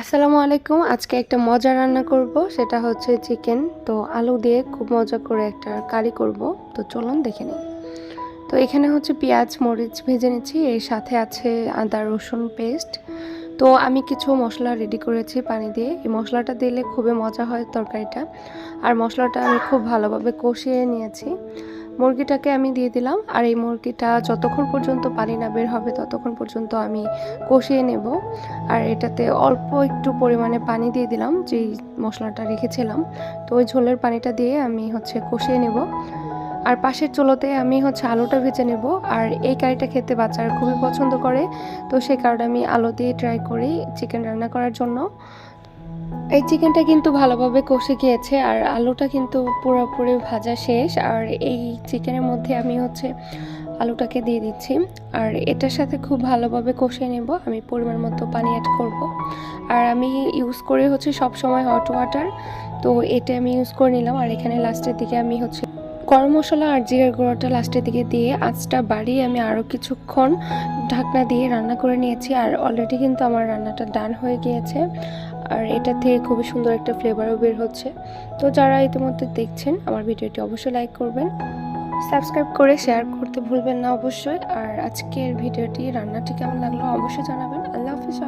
আসসালামু আলাইকুম। আজকে একটা মজা রান্না করব, সেটা হচ্ছে চিকেন। তো আলু দিয়ে খুব মজা করে একটা কারি করব। তো চলুন দেখে নিই। তো এখানে হচ্ছে পেঁয়াজ, মরিচ ভেজে নিচ্ছি। এর সাথে আছে আদা, রসুন পেস্ট। তো আমি কিছু মশলা রেডি করেছি পানি দিয়ে। এই মশলাটা দিলে খুবই মজা হয় তরকারিটা। আর মশলাটা আমি খুব ভালোভাবে কষিয়ে নিয়েছি। মুরগিটাকে আমি দিয়ে দিলাম, আর এই মুরগিটা যতক্ষণ পর্যন্ত পানি না বের হবে ততক্ষণ পর্যন্ত আমি কষিয়ে নেব। আর এটাতে অল্প একটু পরিমাণে পানি দিয়ে দিলাম, যেই মশলাটা রেখেছিলাম। তো ওই ঝোলের পানিটা দিয়ে আমি হচ্ছে কষিয়ে নেব। আর পাশের চুলোতে আমি হচ্ছে আলুটা ভেজে নেব, আর এই কারিটা খেতে বাচ্চারা খুবই পছন্দ করে। তো সেই কারণে আমি আলু দিয়ে ট্রাই করি চিকেন রান্না করার জন্য। এই চিকেনটা কিন্তু ভালোভাবে কষে গিয়েছে আর আলুটা কিন্তু পুরোপুরি ভাজা শেষ। আর এই চিকেনের মধ্যে আমি হচ্ছে আলুটাকে দিয়ে দিচ্ছি। আর এটার সাথে খুব ভালোভাবে কষিয়ে নেব। আমি পরিমাণ মতো পানি অ্যাড করব। আর আমি ইউজ করে হচ্ছে সব সময় হট ওয়াটার তো এটা আমি ইউজ করে নিলাম। আর এখানে লাস্টের দিকে আমি হচ্ছে গরম মশলা আর জিরার গুঁড়োটা লাস্টের দিকে দিয়ে আঁচটা বাড়িয়ে আমি আরও কিছুক্ষণ ঢাকনা দিয়ে রান্না করে নিয়েছি। আর অলরেডি কিন্তু আমার রান্নাটা ডান হয়ে গিয়েছে। আর এটা থেকে খুবই সুন্দর একটা ফ্লেভারও বের হচ্ছে। তো যারা ইতিমধ্যে দেখছেন, আমার ভিডিওটি অবশ্যই লাইক করবেন সাবস্ক্রাইব করে শেয়ার করতে ভুলবেন না অবশ্যই। আর আজকের ভিডিওটি, রান্নাটি কেমন লাগল অবশ্যই জানাবেন। আল্লাহ হাফিজ